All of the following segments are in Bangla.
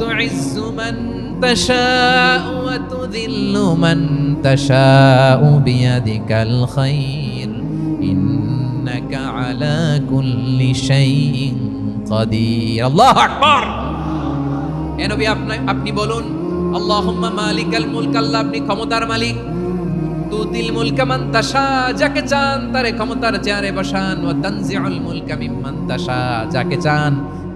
তুইজ্জু মান তাশাউ ওয়া তুযিল্লু মান তাশাউ বিয়াদিকাল খাইর, ইন্নাকা আলা কুল্লি শাইইন কাদির। আল্লাহু আকবার! এ নবী, আপনি আপনি বলুন, আল্লাহুম্মা মালিকাল মুলক, আল্লাহ আপনি ক্ষমতার মালিক। তুতিল মুলকা মান তাশা, যাকে চান তারে ক্ষমতার চেয়ারে বসান, ওয়া তানজিউল মুলকা মিম্মান তাশা, যাকে চান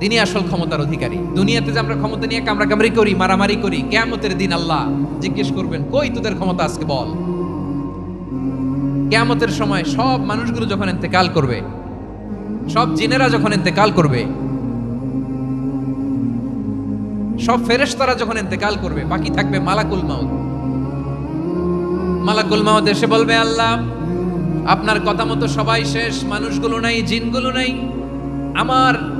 তিনি আসল ক্ষমতার অধিকারী। দুনিয়াতে যে আমরা ক্ষমতা নিয়ে কামড়াকামড়ি করি, মারামারি করি, কেয়ামতের দিন আল্লাহ জিজ্ঞেস করবেন, কই তোদের ক্ষমতা আজকে বল? কেয়ামতের সময় সব মানুষগুলো যখন ইন্তেকাল করবে, সব জিনেরা যখন ইন্তেকাল করবে, সব ফেরেশতারা যখন ইন্তেকাল করবে, বাকি থাকবে মালাকুল মাউত। মালাকুল মাউত এসে বলবে, আল্লাহ, আপনার কথা মতো সবাই শেষ, মানুষগুলো নাই, জিনগুলো নাই। আমার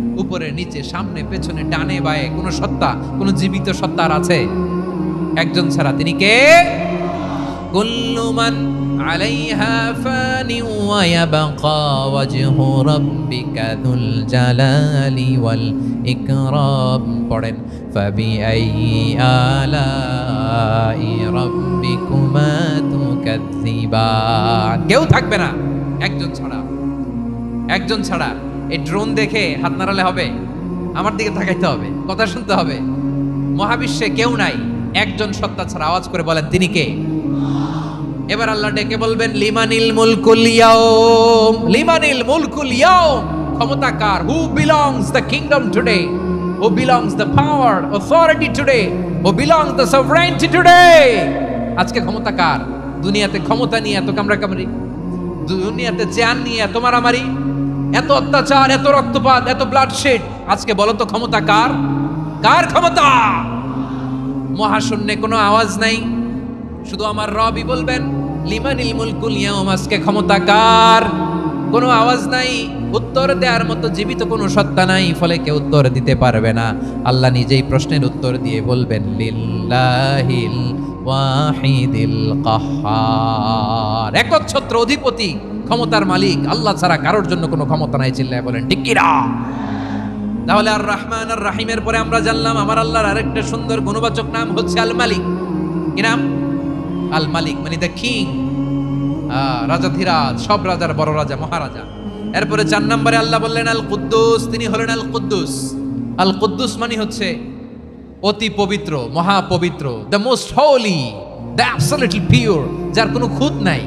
উপরে, নিচে, সামনে, পেছনে, ডানে, বায়ে, কোনো সত্তা, কোনো জীবিত সত্তার আছে? একজন ছাড়া তিনি কে? কুল্লুমান আলাইহা ফানি ওয়া ইয়াবকা ওয়াজহু রাব্বিকা যুল জালালি ওয়াল ইকরাম। পড়েন ফাবি আই আলাই রাব্বিকুমা তুকাজ্জিবান কেউ থাকবে না। একজন ছাড়া। একজন ছাড়া। এই ড্রোন দেখে হাত নাড়ালে হবে। আমার দিকে তাকাইতে হবে, কথা শুনতে হবে। মহাবিশ্বে কেউ নাই, একজন সত্তা ছাড়া। আওয়াজ করে বলেন, তিনি কে? এবার আল্লাহ ডেকে বলবেন, লিমানিল মুলকুল ইয়াউম। লিমানিল মুলকুল ইয়াউম। ক্ষমতা কার? Who belongs the kingdom today who belongs the power authority today who belongs the sovereignty today আজকে ক্ষমতা কার? দুনিয়াতে ক্ষমতা নিয়ে এত কামড়া কামড়ি দুনিয়াতে চ্যান নিয়ে এত মারামারি। এত অত্যাচার, এত রক্তপাত, এত ব্লাডশেড আজকে বলো তো ক্ষমতা কার? কার ক্ষমতা? মহাশূন্যে কোনো আওয়াজ নাই। শুধু আমার রবই বলবেন, লিমানিল মুলকুল ইয়াউম, আজকে ক্ষমতা কার? কোনো আওয়াজ নাই। উত্তর দেওয়ার মতো জীবিত কোনো সত্তা নাই, ফলে কেউ উত্তর দিতে পারবে না। আল্লাহ নিজেই প্রশ্নের উত্তর দিয়ে বলবেন, লিল্লাহিল ওয়াহিদিল কাহ্হার একচ্ছত্র অধিপতি। ক্ষমতার মালিক, আল্লাহ ছাড়া কারোর জন্য কোনো ক্ষমতা নাই, চিল্লায় বলেন, ঠিক কিরা তাহলে আর রহমান আর রাহিমের পরে আমরা জানলাম, আমার আল্লাহর আরেকটা সুন্দর গুণবাচক নাম হচ্ছে আল মালিক। কি নাম? আল মালিক মানে দ্য কিং। রাজা ধীরাজ, সব রাজার বড় রাজা, মহারাজা। এরপরে চার নম্বরে আল্লাহ বললেন, আল কুদ্দুস, তিনি হলেন আল কুদ্দুস। আল কুদ্দুস মানে হচ্ছে অতি পবিত্র মহা পবিত্র the most holy the absolutely pure যার কোনো খুঁত নাই।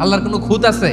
আল্লাহর কোনো খুঁত আছে?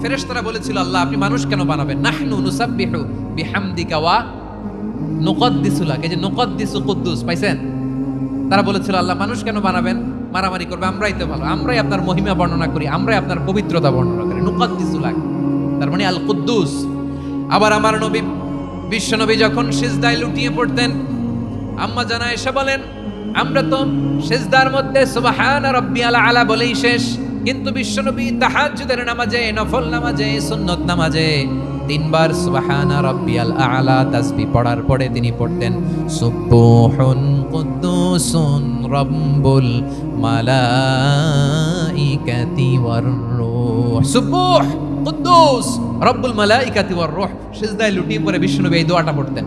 ফেরেশতারা বলেছিল, আল্লাহ, আপনি মানুষ কেন বানাবেন? নাহনু নুসাব্বিহু বিহামদিকা ওয়া নুকদ্দিসুলা এই যে নুকদ্দিসু কুদ্দুস, পাইছেন? তারা বলেছিল, আল্লাহ, মানুষ কেন বানাবেন? মারামারি করবে, আমরাই তো ভালো। আমরাই আপনার মহিমা বর্ণনা করি, আমরাই আপনার পবিত্রতা বর্ণনা করি। নুকদ্দিসুলা তার মানে আল কুদ্দুস আবার আমার নবী, বিশ্ব নবী যখন সিজদায় লুটিয়ে পড়তেন, আম্মা জানা এসে বলেন, আমরা তো সিজদার মধ্যে সুবহান রাব্বিয়াল আলা বলেই শেষ। কিন্তু বিশ্বনবী তাহাজ্জুদের নামাজে, নফল নামাজে, সুন্নত নামাজে তিনবার সুবহান রাব্বিয়াল আলা তাসবিহ পড়ার পরে তিনি পড়তেন, সুবহুন কুদ্দুসুন রাব্বুল মালাইকাতি ওয়ার রূহ। সুবহ কুদ্দুস রব্বুল মালাইকাতি ওয়ার রূহ। সিজদায় লুটিয়ে পড়ে বিশ্বনবী এই দোয়াটা পড়তেন।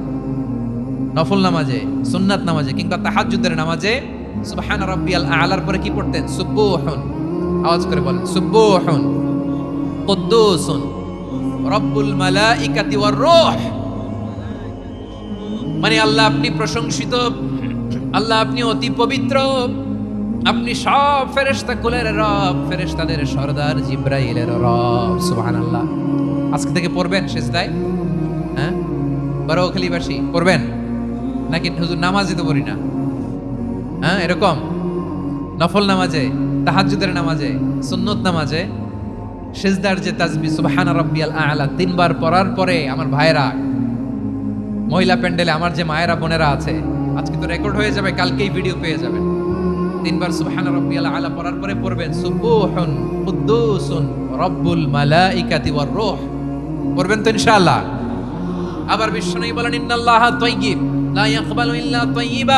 নফল নামাজে, সুন্নাত নামাজে কিংবা তাহাজ্জুদের নামাজে, সুবহান রাব্বিয়াল আলার পরে কি পড়তেন? সুবহুন আওয়াজ করে বলেন, সুবহুন, কুদ্দুসুন, রব্বুল মালাইকাতি ওয়ার রূহ। মানে আল্লাহ আপনি প্রশংসিত, আল্লাহ আপনি অতি পবিত্র, আপনি সব ফেরেশতা কুলের রব, ফেরেশতাদের সর্দার জিব্রাইলের রব, সুবহানাল্লাহ। আজকে থেকে পড়বেন সেজদায়? হ্যাঁ? বারোখালীবাসী পড়বেন? নাকি হুজুর নামাজই তো পড়ি না? হ্যাঁ এরকম? নফল নামাজে? তাহাজ্জুদের নামাজে, সুন্নত নামাজে, সেজদার যে তাজবি, সুবহান রাব্বিয়াল আলা, তিনবার পড়ার পরে আমার ভাইরা মহিলা প্যান্ডেলে আমার যে মায়েরা, বোনেরা আছে, আজকে তো রেকর্ড হয়ে যাবে, কালকেই ভিডিও পেয়ে যাবেন। তিনবার সুবহান রাব্বিয়াল আলা পড়ার পরে পড়বেন, সুবহুন কুদ্দুসুন রব্বুল মালাইকাতি ওয়ার রূহ। পড়বেন তো ইনশাআল্লাহ। আবার বিষ্ণু বলেন, ইন্নাল্লাহ তাইয়িব লা ইয়াকবালু ইল্লা তাইয়িবা